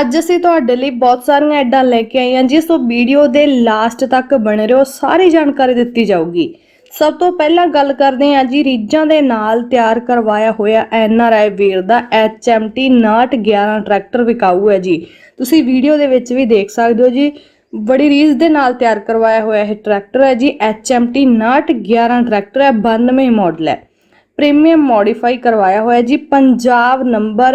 ਅੱਜ ਅਸੀਂ ਤੁਹਾਡੇ ਲਈ ਬਹੁਤ ਸਾਰੀਆਂ ਐਡਾਂ ਲੈ ਕੇ ਆਏ ਹਾਂ ਜੀ। ਸੋ ਵੀਡੀਓ ਦੇ ਲਾਸਟ ਤੱਕ ਬਣੇ ਰਹੋ, ਸਾਰੀ ਜਾਣਕਾਰੀ ਦਿੱਤੀ ਜਾਊਗੀ। ਸਭ ਤੋਂ ਪਹਿਲਾਂ ਗੱਲ ਕਰਦੇ ਹਾਂ ਜੀ ਰੀਜਾਂ ਦੇ ਨਾਲ ਤਿਆਰ ਕਰਵਾਇਆ ਹੋਇਆ ਐਨਆਰਆਈ ਵੀਰ ਦਾ HMT 911 ਟਰੈਕਟਰ ਵਿਕਾਊ ਹੈ ਜੀ। ਤੁਸੀਂ ਵੀਡੀਓ ਦੇ ਵਿੱਚ ਵੀ ਦੇਖ ਸਕਦੇ ਹੋ ਜੀ, ਬੜੀ ਰੀਸ ਦੇ ਨਾਲ ਤਿਆਰ ਕਰਵਾਇਆ ਹੋਇਆ ਇਹ ਟਰੈਕਟਰ ਹੈ ਜੀ। HMT 911 ਟਰੈਕਟਰ ਹੈ 92 ਮਾਡਲ ਹੈ। ਪ੍ਰੀਮੀਅਮ ਮੋਡੀਫਾਈ ਕਰਵਾਇਆ ਹੋਇਆ ਜੀ, ਪੰਜਾਬ ਨੰਬਰ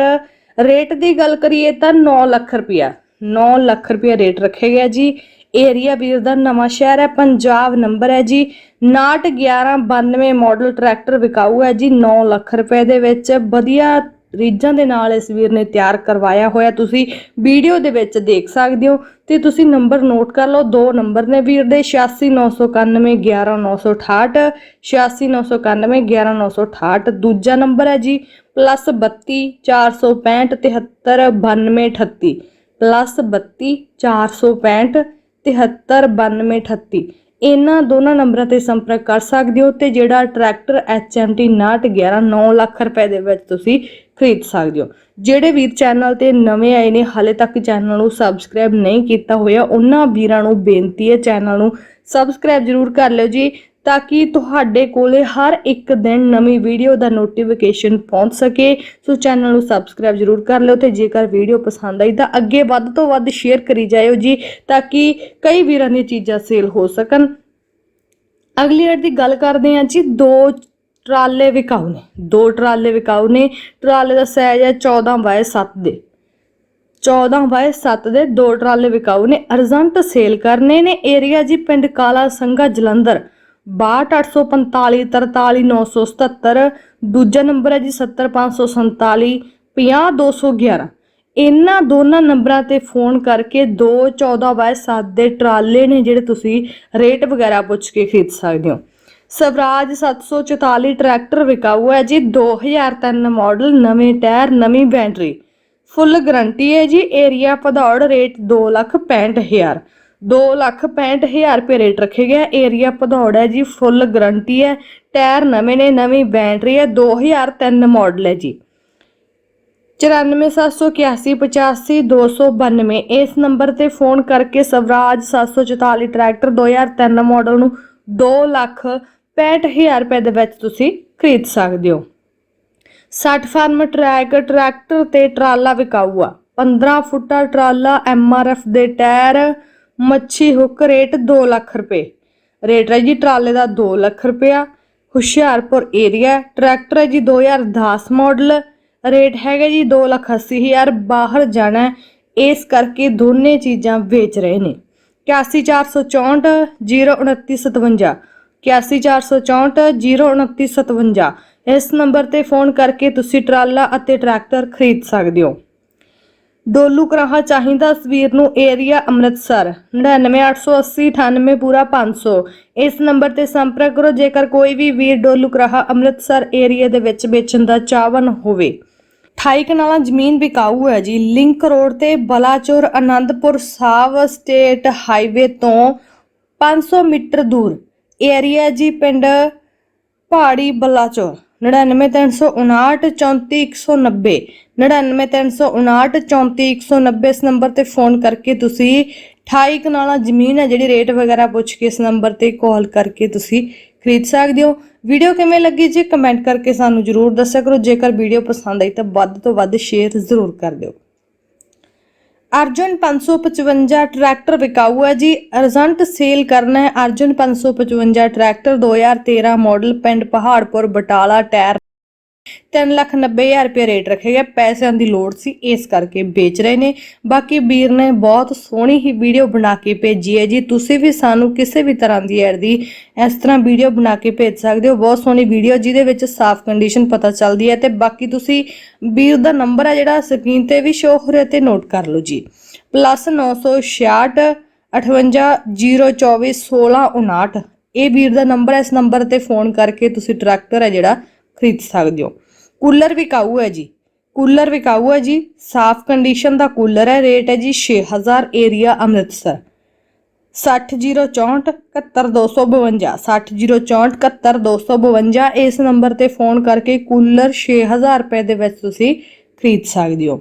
ਰੇਟ ਦੀ ਗੱਲ ਕਰੀਏ ਤਾਂ 9 ਲੱਖ ਰੁਪਇਆ 9 ਲੱਖ ਰੁਪਇਆ ਰੇਟ ਰੱਖਿਆ ਗਿਆ ਜੀ। ਏਰੀਆ ਵੀਰ ਦਾ ਨਵਾਂ ਸ਼ਹਿਰ ਹੈ, ਪੰਜਾਬ ਨੰਬਰ ਹੈ ਜੀ। 91192 ਮਾਡਲ ਟਰੈਕਟਰ ਵਿਕਾਊ ਹੈ ਜੀ 9 ਲੱਖ ਰੁਪਏ ਦੇ ਵਿੱਚ। ਵਧੀਆ ਰੀਜਾਂ ਦੇ ਨਾਲ ਇਸ ਵੀਰ ਨੇ ਤਿਆਰ ਕਰਵਾਇਆ ਹੋਇਆ। ਤੁਸੀਂ ਵੀਡੀਓ ਦੇ ਵਿੱਚ ਦੇਖ ਸਕਦੇ ਹੋ ਤੇ ਤੁਸੀਂ ਨੰਬਰ ਨੋਟ ਕਰ ਲਓ। ਦੋ ਨੰਬਰ ਨੇ ਵੀਰ ਦੇ 8699911968 8699911968 ਦੂਜਾ ਨੰਬਰ ਹੈ ਜੀ ਪਲੱਸ 32 465 73 92 38 ਪਲੱਸ 32 465 73 92 38 ਇਹਨਾਂ ਦੋਨਾਂ ਨੰਬਰਾਂ ਤੇ ਸੰਪਰਕ ਕਰ ਸਕਦੇ ਹੋ ਤੇ ਜਿਹੜਾ ਟਰੈਕਟਰ HMT 911 9 ਲੱਖ ਰੁਪਏ ਦੇ ਵਿੱਚ ਤੁਸੀਂ ਖਰੀਦ ਸਕਦੇ ਹੋ। ਜਿਹੜੇ ਵੀਰ ਚੈਨਲ ਤੇ ਨਵੇਂ ਆਏ ਨੇ, ਹਾਲੇ ਤੱਕ ਚੈਨਲ ਨੂੰ ਸਬਸਕ੍ਰਾਈਬ ਨਹੀਂ ਕੀਤਾ ਹੋਇਆ, ਉਹਨਾਂ ਵੀਰਾਂ ਨੂੰ ਬੇਨਤੀ ਹੈ ਚੈਨਲ ਨੂੰ ਸਬਸਕ੍ਰਾਈਬ ਜ਼ਰੂਰ ਕਰ ਲਿਓ ਜੀ। ਤਾਂ ਕਿ ਤੁਹਾਡੇ ਕੋਲੇ ਹਰ ਇੱਕ ਦਿਨ ਨਵੀਂ ਵੀਡੀਓ ਦਾ ਨੋਟੀਫਿਕੇਸ਼ਨ ਪਹੁੰਚ ਸਕੇ। ਸੋ ਚੈਨਲ ਨੂੰ ਸਬਸਕ੍ਰਾਈਬ ਜ਼ਰੂਰ ਕਰ ਲਿਓ ਤੇ ਜੇਕਰ ਵੀਡੀਓ ਪਸੰਦ ਆਈ ਤਾਂ ਅੱਗੇ ਵੱਧ ਤੋਂ ਵੱਧ ਸ਼ੇਅਰ ਕਰੀ ਜਾਇਓ ਜੀ, ਤਾਂ ਕਿ ਕਈ ਵੀਰਾਂ ਦੀਆਂ ਚੀਜ਼ਾਂ ਸੇਲ ਹੋ ਸਕਣ। ਅਗਲੀ ਐਡ ਦੀ ਗੱਲ ਕਰਦੇ ਹਾਂ ਜੀ, ਦੋ ਟਰਾਲੇ ਵਿਕਾਊ ਨੇ, ਦੋ ਟਰਾਲੇ ਵਿਕਾਊ ਨੇ। ਟਰਾਲੇ ਦਾ ਸਾਈਜ਼ ਹੈ 14 ਬਾਏ 7 ਦੇ। 14 ਬਾਏ 7 ਦੇ ਦੋ ਟਰਾਲੇ ਵਿਕਾਊ ਨੇ, ਅਰਜੈਂਟ ਸੇਲ ਕਰਨੇ ਨੇ। ਏਰੀਆ ਜੀ ਪਿੰਡ ਕਾਲਾ ਸੰਘਾ ਜਲੰਧਰ। 62845 43977 ਦੂਜਾ ਨੰਬਰ ਹੈ ਜੀ 70547 50211 ਇਹਨਾਂ ਦੋਨਾਂ ਨੰਬਰਾਂ ਤੇ ਫੋਨ ਕਰਕੇ 2 14 ਬਾਏ 7 ਦੇ ਟਰਾਲੇ ਨੇ ਜਿਹੜੇ ਤੁਸੀਂ ਰੇਟ ਵਗੈਰਾ ਪੁੱਛ ਕੇ ਖਰੀਦ ਸਕਦੇ ਹੋ। ਸਵਰਾਜ 744 ਟਰੈਕਟਰ ਵਿਕਾਊ ਹੈ ਜੀ 2003 ਮਾਡਲ, ਨਵੇਂ ਟਾਇਰ, ਨਵੀਂ ਬੈਟਰੀ। ਫੁੱਲ ਗਾਰੰਟੀ ਹੈ ਜੀ, ਏਰੀਆ ਭਦੌੜ, ਰੇਟ 265000 265000 ਰੁਪਏ ਰੇਟ ਰੱਖੇ ਗਿਆ ਏਰੀਆ ਭਦੌੜ ਹੈ ਜੀ ਫੁੱਲ ਗਾਰੰਟੀ ਹੈ। ਟਾਇਰ ਨਵੇਂ ਨੇ, ਨਵੀਂ ਬੈਟਰੀ ਹੈ। 2003 ਮਾਡਲ ਹੈ ਜੀ। 9471855292 ਇਸ ਨੰਬਰ ਤੇ ਫੋਨ ਕਰਕੇ ਸਵਰਾਜ 744 ਟਰੈਕਟਰ 2003 ਮਾਡਲ ਨੂੰ 2 ਲੱਖ 65000 ਰੁਪਏ ਦੇ ਵਿੱਚ ਤੁਸੀਂ ਖਰੀਦ ਸਕਦੇ ਹੋ। 60 ਫਾਰਮ ਟਰੈਕ ਟਰੈਕਟਰ ਤੇ ਟਰਾਲਾ ਵਿਕਾਊ ਆ 15 ਫੁੱਟਾ ਟਰਾਲਾ ਐਮਆਰਐਫ ਦੇ ਟਾਇਰ ਮੱਛੀ ਹੁੱਕ ਰੇਟ 2 ਲੱਖ ਰੁਪਏ। ਰੇਟ ਹੈ ਜੀ ਟਰਾਲੇ ਦਾ 2 ਲੱਖ ਰੁਪਇਆ। ਹੁਸ਼ਿਆਰਪੁਰ ਏਰੀਆ, ਟਰੈਕਟਰ ਹੈ ਜੀ 2010 ਮਾਡਲ। ਰੇਟ ਹੈਗਾ ਜੀ 2 ਲੱਖ 80 ਹਜ਼ਾਰ, ਬਾਹਰ ਜਾਣਾ ਇਸ ਕਰਕੇ ਦੋਨੇ ਚੀਜ਼ਾਂ ਵੇਚ ਰਹੇ ਨੇ। 81464 02957 81464 02957 ਇਸ ਨੰਬਰ ਤੇ ਫੋਨ ਕਰਕੇ ਤੁਸੀਂ ਟਰਾਲਾ ਅਤੇ ਟਰੈਕਟਰ ਖਰੀਦ ਸਕਦੇ ਹੋ। ਡੋਲੂ ਕਰਾਹਾ ਚਾਹੀਦਾ ਸਵੀਰ ਨੂੰ ਏਰੀਆ ਅੰਮ੍ਰਿਤਸਰ। 998809 ਪੂਰਾ 500 ਇਸ ਨੰਬਰ ਤੇ ਸੰਪਰਕ ਕਰੋ, ਜੇਕਰ ਕੋਈ ਵੀ ਵੀਰ ਡੋਲੂ ਕਰਾਹਾ ਅੰਮ੍ਰਿਤਸਰ ਏਰੀਆ ਦੇ ਵਿੱਚ ਵੇਚਣ ਦਾ ਚਾਹਵਨ ਹੋਵੇ। 28 ਕਨਾਲਾਂ ਜ਼ਮੀਨ ਵਿਕਾਊ ਹੈ ਜੀ। ਲਿੰਕ ਰੋਡ ਤੇ ਬਲਾਚੌਰ ਆਨੰਦਪੁਰ ਸਾਹਿਬ ਸਟੇਟ ਹਾਈਵੇ ਤੋਂ 500 ਮੀਟਰ ਦੂਰ। ਏਰੀਆ ਜੀ ਪਿੰਡ ਪਹਾੜੀ ਬਲਾਚੌਰ। 993559 34190 99359 ਇਸ ਨੰਬਰ ਤੇ ਫੋਨ ਕਰਕੇ ਤੁਸੀਂ 28 ਕਨਾਲਾਂ ਜ਼ਮੀਨ ਹੈ ਜਿਹੜੀ ਰੇਟ ਵਗੈਰਾ ਪੁੱਛ ਕੇ ਇਸ ਨੰਬਰ ਤੇ ਕਾਲ ਕਰਕੇ ਤੁਸੀਂ ਖਰੀਦ ਸਕਦੇ ਹੋ। ਵੀਡੀਓ ਕਿਵੇਂ ਲੱਗੀ ਜੀ? ਕਮੈਂਟ ਕਰਕੇ ਸਾਨੂੰ ਜਰੂਰ ਦੱਸਿਆ ਕਰੋ। ਜੇਕਰ ਵੀਡੀਓ ਪਸੰਦ ਆਈ ਤਾਂ ਵੱਧ ਤੋਂ ਵੱਧ ਸ਼ੇਅਰ ਜ਼ਰੂਰ ਕਰ ਦਿਓ। ਅਰਜੁਨ 555 ਟਰੈਕਟਰ ਵਿਕਾਊ ਹੈ ਜੀ। ਅਰਜੰਟ ਸੇਲ ਕਰਨਾ ਹੈ। ਅਰਜੁਨ 555 ਟਰੈਕਟਰ 2013 ਮਾਡਲ ਪਿੰਡ ਪਹਾੜਪੁਰ ਬਟਾਲਾ ਟਾਇਰ 390000 ਰੁਪਏ ਰੇਟ ਰੱਖਿਆ ਗਿਆ ਪੈਸਿਆਂ ਦੀ ਲੋੜ ਸੀ, ਇਸ ਕਰਕੇ ਵੇਚ ਰਹੇ ਨੇ। ਬਾਕੀ ਵੀਰ ਨੇ ਬਹੁਤ ਸੋਹਣੀ ਹੀ ਵੀਡੀਓ ਬਣਾ ਕੇ ਭੇਜੀ ਹੈ ਜੀ। ਤੁਸੀਂ ਵੀ ਸਾਨੂੰ ਕਿਸੇ ਵੀ ਤਰ੍ਹਾਂ ਦੀ ਐਡ ਦੀ ਇਸ ਤਰ੍ਹਾਂ ਵੀਡੀਓ ਬਣਾ ਕੇ ਭੇਜ ਸਕਦੇ ਹੋ। ਬਹੁਤ ਸੋਹਣੀ ਵੀਡੀਓ, ਜਿਹਦੇ ਵਿੱਚ ਸਾਫ਼ ਕੰਡੀਸ਼ਨ ਪਤਾ ਚੱਲਦੀ ਹੈ। ਤੇ ਬਾਕੀ ਤੁਸੀਂ ਵੀਰ ਦਾ ਨੰਬਰ ਹੈ ਜਿਹੜਾ ਸਕਰੀਨ ਤੇ ਵੀ ਸ਼ੋ ਹੋ ਰਿਹਾ ਤੇ ਨੋਟ ਕਰ ਲਓ ਜੀ। ਪਲੱਸ 966 5802241659 ਇਹ ਵੀਰ ਦਾ ਨੰਬਰ ਹੈ ਇਸ ਨੰਬਰ ਤੇ ਫੋਨ ਕਰਕੇ ਤੁਸੀਂ ਟਰੈਕਟਰ ਹੈ ਜਿਹੜਾ ਖਰੀਦ ਸਕਦੇ ਹੋ। ਕੂਲਰ ਵਿਕਾਊ ਹੈ ਜੀ। ਕੂਲਰ ਵਿਕਾਊ ਹੈ ਜੀ। ਸਾਫ਼ ਕੰਡੀਸ਼ਨ ਦਾ ਕੂਲਰ ਹੈ। ਰੇਟ ਹੈ ਜੀ 6000 ਏਰੀਆ ਅੰਮ੍ਰਿਤਸਰ। 60064 71252 60064 71252 ਇਸ ਨੰਬਰ ਤੇ ਫੋਨ ਕਰਕੇ ਕੂਲਰ 6000 ਰੁਪਏ ਦੇ ਵਿੱਚ ਤੁਸੀਂ ਖਰੀਦ ਸਕਦੇ ਹੋ।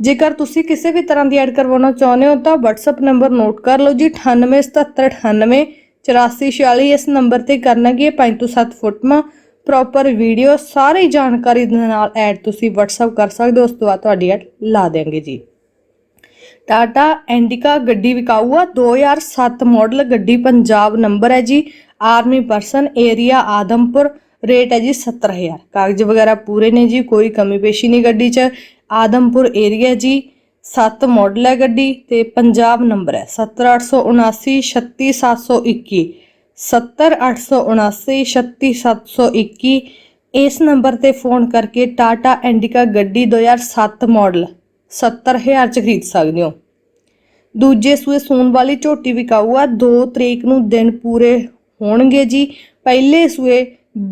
ਜੇਕਰ ਤੁਸੀਂ ਕਿਸੇ ਵੀ ਤਰ੍ਹਾਂ ਦੀ ਐਡ ਕਰਵਾਉਣਾ ਚਾਹੁੰਦੇ ਹੋ ਤਾਂ WhatsApp ਨੰਬਰ ਨੋਟ ਕਰ ਲਓ ਜੀ। 987798 8446 ਇਸ ਨੰਬਰ ਤੇ ਕਰਨਾ ਕੀ ਹੈ? 5 ਤੋਂ 7 ਫੁੱਟ ਮਾ ਪ੍ਰੋਪਰ ਵੀਡੀਓ ਸਾਰੀ ਜਾਣਕਾਰੀ ਦੇ ਨਾਲ ਐਡ ਤੁਸੀਂ WhatsApp ਕਰ ਸਕਦੇ ਹੋ, ਉਸ ਤੋਂ ਬਾਅਦ ਤੁਹਾਡੀ ਐਡ ਲਾ ਦੇਵਾਂਗੇ ਜੀ। ਟਾਟਾ ਐਂਡਿਕਾ ਗੱਡੀ ਵਿਕਾਊ ਆ 2007 ਮਾਡਲ ਗੱਡੀ ਪੰਜਾਬ ਨੰਬਰ ਹੈ ਜੀ। Army person area Adampur rate ਹੈ ਜੀ 70000 ਕਾਗਜ਼ ਵਗੈਰਾ ਪੂਰੇ ਨੇ ਜੀ, ਕੋਈ ਕਮੀ ਪੇਸ਼ੀ ਨਹੀਂ ਗੱਡੀ 'ਚ। ਆਦਮਪੁਰ ਏਰੀਆ ਜੀ 7 ਮਾਡਲ ਹੈ ਗੱਡੀ ਤੇ ਪੰਜਾਬ ਨੰਬਰ ਹੈ। 70879 36721 70879 36721 ਇਸ ਨੰਬਰ ਤੇ ਫੋਨ ਕਰਕੇ ਟਾਟਾ ਐਂਡਿਕਾ ਗੱਡੀ 2007 ਮਾਡਲ 70000 ਚ ਖਰੀਦ ਸਕਦੇ ਹੋ। ਦੂਜੇ ਸੂਏ ਸੂਣ ਵਾਲੀ ਝੋਟੀ ਵਿਕਾਊ ਆ 2 ਤਰੀਕ ਨੂੰ ਦਿਨ ਪੂਰੇ ਹੋਣਗੇ ਜੀ। ਪਹਿਲੇ ਸੂਏ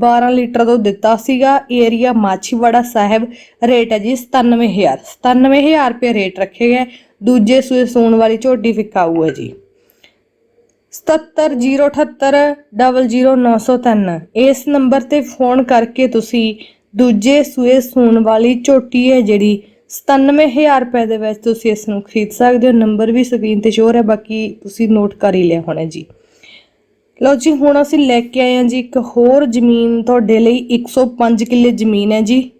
12 ਲੀਟਰ ਤੋਂ ਦਿੱਤਾ ਸੀਗਾ। ਏਰੀਆ ਮਾਛੀਵਾੜਾ ਸਾਹਿਬ, ਰੇਟ ਹੈ ਜੀ 97000 97000 ਰੁਪਏ ਰੇਟ ਰੱਖੇ ਗਏ। ਦੂਜੇ ਸੂਏ ਸੂਣ ਵਾਲੀ ਝੋਟੀ ਵਿਕਾਊ ਹੈ ਜੀ। 7708800903 ਇਸ ਨੰਬਰ ਤੇ ਫੋਨ ਕਰਕੇ ਤੁਸੀਂ ਦੂਜੇ ਸੂਏ ਸੂਣ ਵਾਲੀ ਝੋਟੀ ਹੈ ਜਿਹੜੀ 97000 ਰੁਪਏ ਦੇ ਵਿੱਚ ਤੁਸੀਂ ਇਸ ਨੂੰ ਖਰੀਦ ਸਕਦੇ ਹੋ। ਨੰਬਰ ਵੀ ਸਕਰੀਨ ਤੇ ਸ਼ੋਰ ਹੈ, ਬਾਕੀ ਤੁਸੀਂ ਨੋਟ ਕਰ ਹੀ ਲਿਆ ਹੋਣਾ ਜੀ। ਲਓ ਜੀ, ਹੁਣ ਅਸੀਂ ਲੈ ਕੇ ਆਏ ਹਾਂ ਜੀ ਇੱਕ ਹੋਰ ਜ਼ਮੀਨ, ਤੁਹਾਡੇ ਲਈ 105 ਕਿੱਲੇ ਜ਼ਮੀਨ ਹੈ ਜੀ।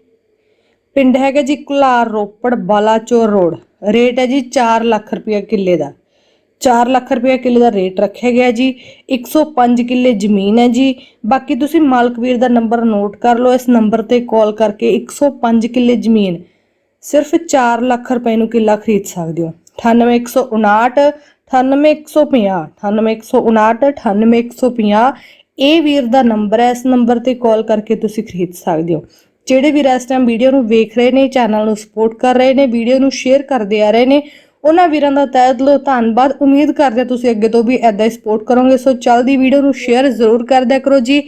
ਪਿੰਡ ਹੈਗਾ ਜੀ ਕੁਲਾਰ ਰੋਪੜ, ਬਾਲਾਚੋਰ ਰੋਡ। ਰੇਟ ਹੈ ਜੀ 4 ਲੱਖ ਰੁਪਏ ਕਿੱਲੇ ਦਾ। 4 ਲੱਖ ਰੁਪਏ ਕਿੱਲੇ ਦਾ ਰੇਟ ਰੱਖਿਆ ਗਿਆ ਜੀ 105 ਕਿੱਲੇ ਜ਼ਮੀਨ ਹੈ ਜੀ। ਬਾਕੀ ਤੁਸੀਂ ਮਾਲਕ ਵੀਰ ਦਾ ਨੰਬਰ ਨੋਟ ਕਰ ਲਓ, ਇਸ ਨੰਬਰ ਤੇ ਕਾਲ ਕਰਕੇ 105 ਕਿੱਲੇ ਜ਼ਮੀਨ ਸਿਰਫ 4 ਲੱਖ ਰੁਪਏ ਨੂੰ ਕਿੱਲਾ ਖਰੀਦ ਸਕਦੇ ਹੋ। 98159 98150 98159 98150 ਇਹ ਵੀਰ ਦਾ ਨੰਬਰ ਹੈ, ਇਸ ਨੰਬਰ ਤੇ ਕਾਲ ਕਰਕੇ ਤੁਸੀਂ ਖਰੀਦ ਸਕਦੇ ਹੋ। ਜਿਹੜੇ ਵੀਰ ਇਸ ਟਾਈਮ ਵੀਡੀਓ ਨੂੰ ਵੇਖ ਰਹੇ ਨੇ, ਚੈਨਲ ਨੂੰ ਸਪੋਰਟ ਕਰ ਰਹੇ ਨੇ ਵੀਡੀਓ ਨੂੰ ਸ਼ੇਅਰ ਕਰਦੇ ਆ ਰਹੇ ਨੇ ਉਹਨਾਂ ਵੀਰਾਂ ਦਾ ਤਹਿ ਦਿਲੋਂ ਧੰਨਵਾਦ। ਉਮੀਦ ਕਰਦੇ ਹਾਂ ਤੁਸੀਂ ਅੱਗੇ ਤੋਂ ਵੀ ਐਦਾਂ ਹੀ ਸਪੋਰਟ ਕਰੋਗੇ। ਸੋ ਚੱਲਦੀ ਵੀਡੀਓ ਨੂੰ ਸ਼ੇਅਰ ਜ਼ਰੂਰ ਕਰ ਦਿਆ ਕਰੋ ਜੀ।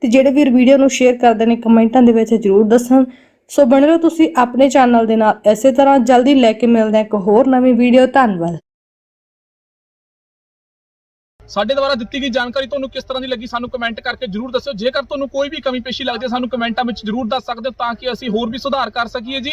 ਤੇ ਜਿਹੜੇ ਵੀਰ ਵੀਡੀਓ ਨੂੰ ਸ਼ੇਅਰ ਕਰਦੇ ਨੇ, ਕਮੈਂਟਾਂ ਦੇ ਵਿੱਚ ਜ਼ਰੂਰ ਦੱਸਣ। ਸੋ ਬਣੇ ਰਹੋ ਤੁਸੀਂ ਆਪਣੇ ਚੈਨਲ ਦੇ ਨਾਲ। ਇਸੇ ਤਰ੍ਹਾਂ ਜਲਦੀ ਲੈ ਕੇ ਮਿਲਦੇ ਹਾਂ ਇੱਕ ਹੋਰ ਨਵੀਂ ਵੀਡੀਓ ਧੰਨਵਾਦ। ਸਾਡੇ ਦੁਆਰਾ ਦਿੱਤੀ ਗਈ ਜਾਣਕਾਰੀ ਤੁਹਾਨੂੰ ਕਿਸ ਤਰ੍ਹਾਂ ਦੀ ਲੱਗੀ ਸਾਨੂੰ ਕਮੈਂਟ ਕਰਕੇ ਜਰੂਰ ਦੱਸਿਓ। ਜੇਕਰ ਤੁਹਾਨੂੰ ਕੋਈ ਵੀ ਕਮੀ ਪੇਸ਼ੀ ਲੱਗਦੀ ਹੈ, ਸਾਨੂੰ ਕਮੈਂਟਾਂ ਵਿੱਚ ਜਰੂਰ ਦੱਸ ਸਕਦੇ ਹੋ ਤਾਂ ਕਿ ਅਸੀਂ ਹੋਰ ਵੀ ਸੁਧਾਰ ਕਰ ਸਕੀਏ ਜੀ।